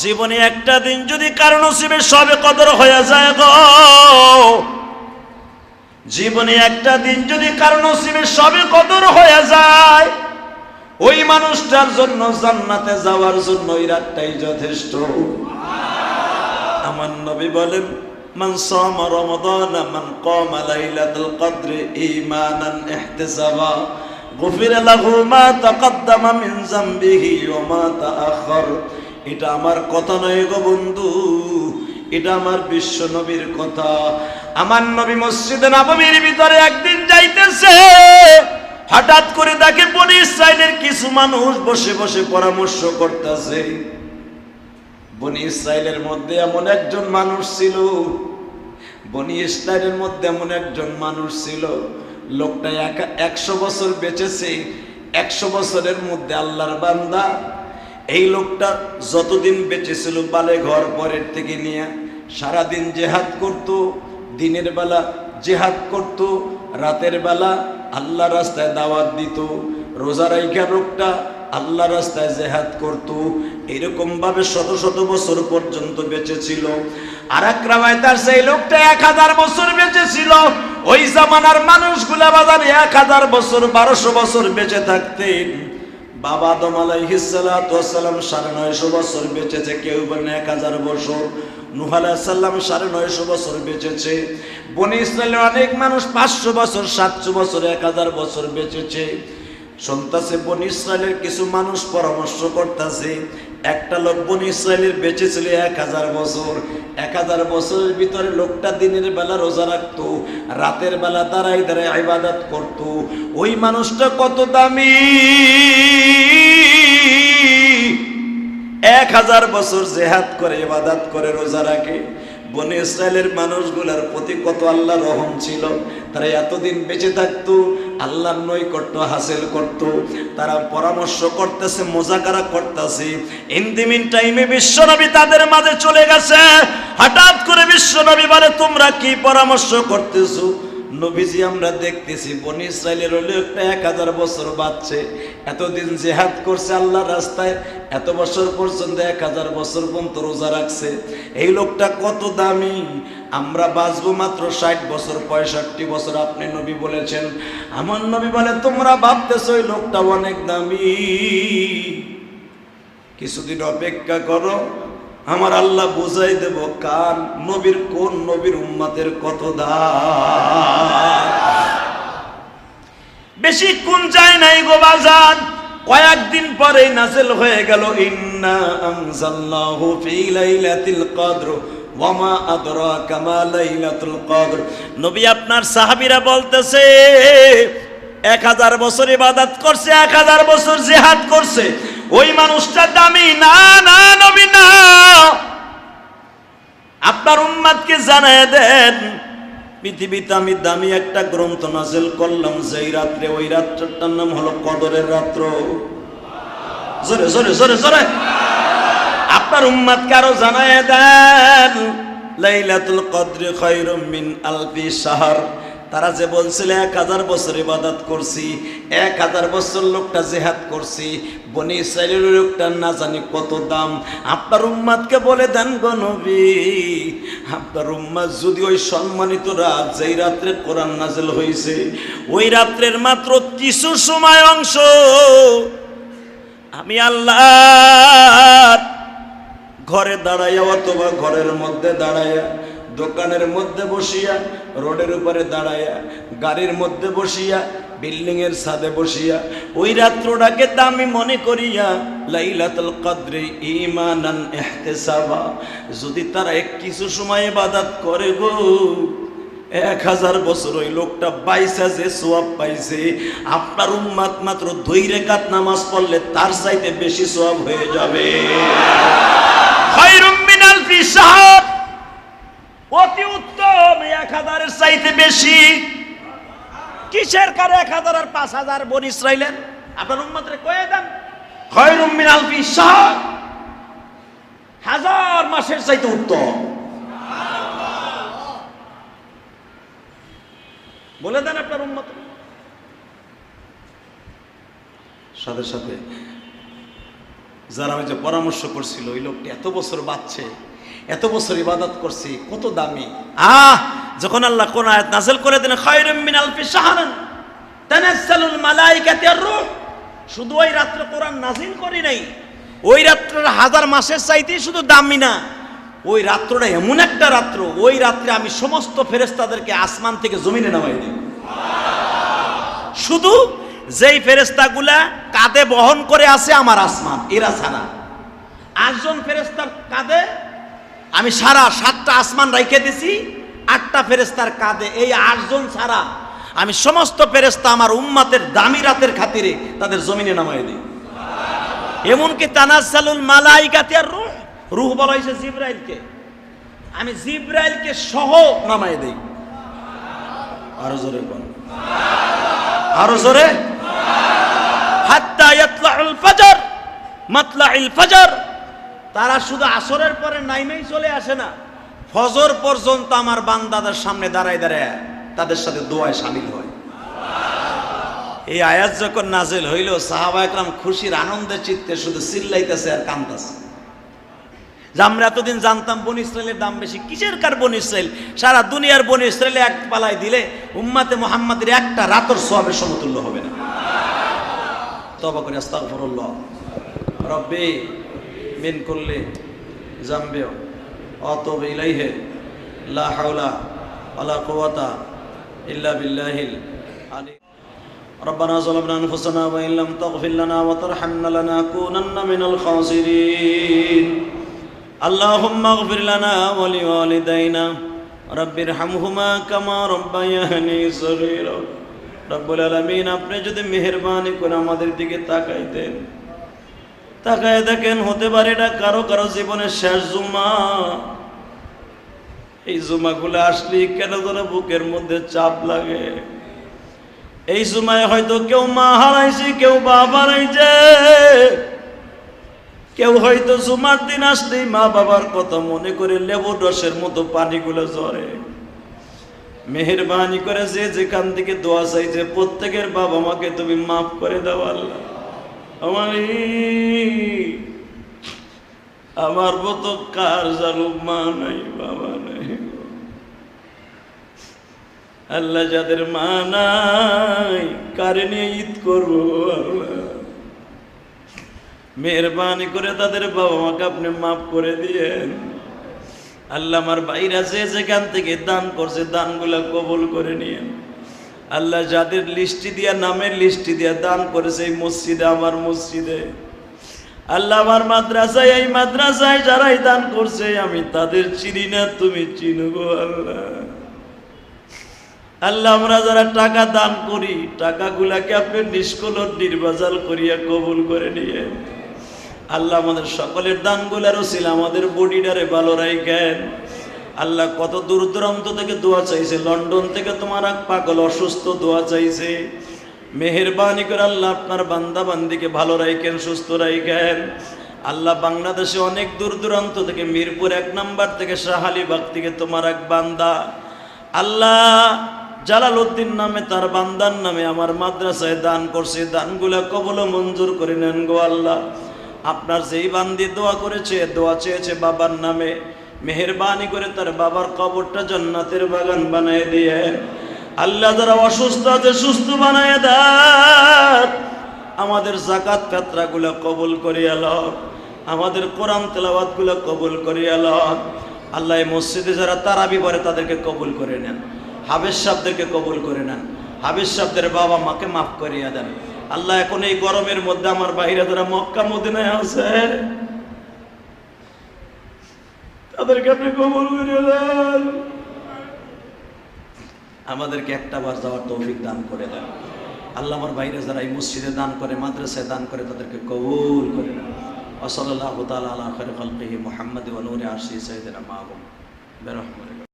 জীবনে একটা দিন যদি কারণ নসিবে সবে কদর হয়ে যায় গো। জীবনে একটা দিন যদি কারণ নসিবে সবে কদর হয়ে যায়, ওই মানুষটার জন্য জান্নাতে যাওয়ার জন্য ওই রাতটাই যথেষ্ট। আমার নবী বলেন, মান সামা রমাদান মান কামা লাইলাতুল কদর ঈমানান ইহতিসাবা, গুফির লাহু মা তাকদ্দামা মিন যামবিহি ওয়া মা তাআখার এটা আমার কথা নয় গো বন্ধু, এটা আমার বিশ্ব নবীর কথা। আমার নবী মসজিদে নবমীর ভিতরে একদিন যাইতেছে, হঠাৎ করে দেখে বনি ইসরায়েলের কিছু মানুষ বসে বসে পরামর্শ করতেছে। বনি ইসরায়েলের মধ্যে এমন একজন মানুষ ছিল বনি ইসরায়েলের মধ্যে এমন একজন মানুষ ছিল। লোকটা একা- একশো বছর বেঁচেছে, একশো বছরের মধ্যে আল্লাহর বান্দা এই লোকটা যতদিন বেঁচে ছিল বালে ঘর পরের থেকে নিয়ে, সারাদিন জেহাদ করত, দিনের বেলা জেহাদ করত, রাতের বেলা আল্লাহ রাস্তায় দাওয়াত দিত, রোজা রাইখা লোকটা আল্লাহ রাস্তায় জেহাদ করত। এরকম ভাবে শত শত বছর পর্যন্ত বেঁচে ছিল আর এক তার সেই লোকটা এক হাজার বছর বেঁচে ছিল ওই জামানার মানুষগুলা বাজারে এক হাজার বছর, বারোশো বছর বেঁচে থাকতেন। বাবা আদম আলাইহিসালাম সাড়ে নয়শো বছর বেঁচেছে, কেউ বলেন এক হাজার বছর। নুহ সাড়ে নয়শো বছর বেঁচেছে। বনি ইসরায়েলের অনেক মানুষ পাঁচশো বছর, সাতশো বছর, এক হাজার বছর বেঁচেছে। শুনতাছে, বনি ইসরায়েলের কিছু মানুষ পরামর্শ করতেছে, একটা লোক বনি ইসরায়েলের বেঁচে ছিল এক হাজার বছর। এক হাজার বছরের ভিতরে লোকটা দিনের বেলা রোজা রাখতো, রাতের বেলা দাঁড়াই দাঁড়াই ইবাদত করত। ওই মানুষটা কত দামি? এক হাজার বছর জেহাদ করে, ইবাদত করে, রোজা রাখে। বনে ইসরায়েলের মানুষগুলার প্রতি কত আল্লাহ রহম ছিল, তারা এতদিন বেঁচে থাকতো আল্লাহর নৈকট্য হাসিল করত, তারা পরামর্শ করতেছে, মোজাকারা করতেছে। ইন্দিমিন টাইমে বিশ্বনবী তাদের মাঝে চলে গেছে। হঠাৎ করে বিশ্বনবী বলে, তোমরা কি পরামর্শ করতেছো? নবীজি আমরা দেখতেছি, বনি ইসরায়েলের হলে একটা এক হাজার বছর বাঁচছে। এতদিন জেহাদ করছে আল্লাহ রাস্তায়, এত বছর পর্যন্ত, এক হাজার বছর পর্যন্ত রোজা রাখছে। এই লোকটা কত দামি? আমরা বাঁচবো মাত্র ষাট বছর, পঁয়ষট্টি বছর, আপনি নবী বলেছেন। আমার নবী বলে, তোমরা ভাবতেছ ওই লোকটা অনেক দামি। কিছুদিন অপেক্ষা করো আমার আল্লাহ বুঝাই দেব কার নবীর কোন নবীর উম্মাতের কত দাম? বেশি কোন যায় নাই গো বাজান কয়েকদিন পরে নাজেল হয়ে গেল, ইন্না আনজালনাহু ফি লাইলাতিল কদর, ওয়ামা আদরাকা মা লাইলাতুল কদর। নবী আপনার সাহাবীরা বলতেছে, এক হাজার বছর ইবাদত করছে, এক হাজার বছর জিহাদ করছে। ওই মানুষটা দামি। না না, নবী, না। আপনার উম্মাদকে জানায় দেন, পৃথিবীতে আমি দামি একটা গ্রন্থ নাজেল করলাম, যেই রাত্রে, ওই রাত্রটার নাম হলো কদরের রাত্র। জোরে জোরে জোরে জোরে। আপনার উম্মাদ কারও জানায় দেন, লাইলাতুল কদরে খায়রুম মিন আলফি শাহর। তারা যে বলছিল, এক হাজার বছর ইবাদত করছি, এক হাজার বছর লোকটা জেহাদ করছি, বনি ইসরায়েলের লোকটার না জানি কত দাম। আপনার উম্মাদকে বলে দেন, গো নবী, আপনার উম্মাদ যদি ওই সম্মানিত রাত যেই রাত্রে কোরআন নাজেল হয়েছে ওই রাত্রের মাত্র কিছু সময় অংশ আমি আল্লাহ ঘরে দাঁড়াইয়া অথবা ঘরের মধ্যে দাঁড়াইয়া দোকানের মধ্যে বসিয়া, রোডের উপরে দাঁড়াইয়া, গাড়ির মধ্যে বসিয়া বিল্ডিং এর ছাদে বসিয়া, ওই রাত্রটাকে দামি মনে করিয়া, লাইলাতুল কদরে ঈমানান ইহতিসাবা। যদি তারা এক কিছু সময় ইবাদত করে গো, এক হাজার বছর ওই লোকটা বাইসা যে সোয়াব পাইছে, আপনার উম্মাত মাত্র দুই রেখাত নামাজ পড়লে তার চাইতে বেশি সোয়াব হয়ে যাবে খায়রুম মিনাল ফি শাহর অতি উত্তম এক হাজারের চাইতে বেশি। কিসের কারে এক হাজার আর পাঁচ হাজার বন ইসরাইলের? আপনার উম্মাতরে কয়ে দেন। খায়রুম হাজার মাসের চাইতে উত্তম। বলে দেন আপনার উন্মত সাথে সাথে যারা ওই যে পরামর্শ করছিল ওই লোকটি এত বছর বাঁচছে এত বছর ইবাদত করছে কত দামি। আহ! যখন আল্লাহ কোন আয়াত নাজেল করে দেন, খায়রুম মিন আলফি শাহরান, তানাজ্জালুল রূহ। শুধু ওই রাত্রে কোরআন নাজিল করি নাই, ওই রাত্রের হাজার মাসের চাইতেই শুধু দামি না, ওই রাত্রটা এমন একটা রাত্র, ওই রাত্রে আমি সমস্ত ফেরেস্তাদেরকে আসমান থেকে জমিনে নামাই দিই। শুধু যেই ফেরেস্তাগুলা কাঁধে বহন করে আছে আমার আসমান, এরা ছাড়া। আটজন ফেরেস্তার কাঁধে আমি সারা সাতটা আসমান রেখে দিছি আটটা ফেরেস্তার কাঁধে এই আটজন ছাড়া আমি সমস্ত ফেরেস্তা আমার উম্মাতের দামি রাতের খাতিরে তাদের জমিনে নামাই দিই। এমনকি তানাজ্জালুল মালাইকাতি আর রূহ রূহ বলা হয়েছে জিব্রাইলকে। আমি জিব্রাইলকে সহ নামাই দিই। আরও জোরে বল। আরও জোরে। তারা শুধু আসরের পরে নাইমেই চলে আসে না। ফজর পর্যন্ত আমার বান্দাদের সামনে দাঁড়ায় দাঁড়ায় তাদের সাথে দোয়ায় সামিল হয়। এই আয়াত যখন নাজেল হইল, সাহাবা একরাম খুশির আনন্দের চিত্তে শুধু চিল্লাইতেছে আর কান্দাছে। যে আমরা এতদিন জানতাম, বন ইসরায়েলের দাম বেশি। কিসের কার বন ইসরায়েল সারা দুনিয়ার বন ইসরায়েলে এক পালায় দিলে উম্মাতে মোহাম্মদের একটা রাতর সোয়াবের সমতুল্য হবে না। তবা করে, আস্তাগফিরুল্লাহ। রব্বি, মিন কুল্লি জামবে অতব ইলাইহে লা হাওলা ওয়ালা কুওয়াতা ইল্লা বিল্লাহিল আলী ربنا ظلمنا انفسنا وان لم تغفر لنا وترحمنا لنكونن من الخاسرين اللهم اغفر لنا ولوالدينا رب ارحمهما كما ربياني صغيرا রব্বুল আলামিন আপনি যদি মেহেরবানি করে আমাদের দিকে তাকাইতেন তাকায় দেখেন হতে পারে এটা কারো কারো জীবনের শেষ জুমা এই জুমাগুলো আসলে কেন যেন বুকের মধ্যে চাপ লাগে? এই সময় হয়তো কেউ মা হারাইছে, কেউ বাবা হারাইছে। কেউ হয়তো জুমার দিন আসলেই মা বাবার কথা মনে করে লেবু রসের মতো পানিগুলো ঝরে। মেহরবানি করে যে যেখান থেকে দোয়া চাইছে, প্রত্যেকের বাবা মাকে তুমি মাফ করে দাও আল্লাহ। আমার আমার মতো কার জানু মা নাই, বাবা নাই আল্লাহ যাদের মা নাই, কারে নিয়ে ঈদ করব আল্লাহ? মেহরবানি করে তাদের বাবা মাকে আপনি মাফ করে দিয়েন। আল্লাহ আমার বাইরে আছে যেখান থেকে দান করছে, দানগুলা কবল করে নিয়েন। আল্লাহ যাদের লিস্টি দিয়া, নামের লিস্টি দিয়া দান করেছে, এই মসজিদে, আমার মসজিদে। আল্লাহ আমার মাদ্রাসায়, এই মাদ্রাসায় যারাই দান করছে, আমি তাদের চিনি না, তুমি চিনো গো আল্লাহ। আল্লাহ, আমরা যারা টাকা দান করি, টাকাগুলাকে আপনি নিষ্কলন নির্বাচাল করিয়া কবুল করে নিয়ে। আল্লাহ আমাদের সকলের দানগুলার ছিল আমাদের বডিটারে ভালো রাখেন আল্লাহ কত দূর দূরান্ত থেকে দোয়া চাইছে, লন্ডন থেকে তোমার এক পাগল অসুস্থ দোয়া চাইছে। মেহেরবানি করে আল্লাহ আপনার বান্দা বান্দিকে ভালো রাখেন সুস্থ রাখেন আল্লাহ বাংলাদেশে অনেক দূর দূরান্ত থেকে, মিরপুর এক নাম্বার থেকে শাহালিবাগ থেকে তোমার এক বান্দা। আল্লাহ জালাল উদ্দিন নামে তার বান্দার নামে আমার মাদ্রাসায় দান করছে, দানগুলা কবল মঞ্জুর করে নেন গো আল্লাহ। আপনার যেই বান্দি দোয়া করেছে, দোয়া চেয়েছে বাবার নামে, মেহরবানি করে তার বাবার কবরটা জান্নাতের বাগান বানিয়ে দিয়ে। আল্লাহ যারা অসুস্থ আছে, সুস্থ বানায় দেন। আমাদের জাকাত কাতরাগুলো কবুল করিয়া আলো আমাদের কোরআন তেলাওয়াতগুলো কবুল করিয়া আলো আল্লাহ মসজিদে যারা তারাবি পরে তাদেরকে কবুল করে নেন। হাবেজ সাহেবদেরকে কবুল করে নেন। হাবেজ সাহেবদের বাবা মাকে মাফ করিয়া দেন। আল্লাহ এখন এই গরমের মধ্যে আমার বাইরে যারা মক্কা, মদিনায় আছে, তাদেরকে আপনি কবুল করিয়া দেন। আমাদেরকে একটা বার যাওয়ার তৌফিক দান করে দেন। আল্লাহ আমার বাইরে যারা এই মসজিদে দান করে, মাদ্রাসায় দান করে, তাদেরকে কবুল করে দেন ওসলাল্লাহ তালা আলা খৈর খলকিহি মোহাম্মদ ওয়া নূরে আরশি সাইয়্যিদিনা মাহবুব বিরহমাতিকা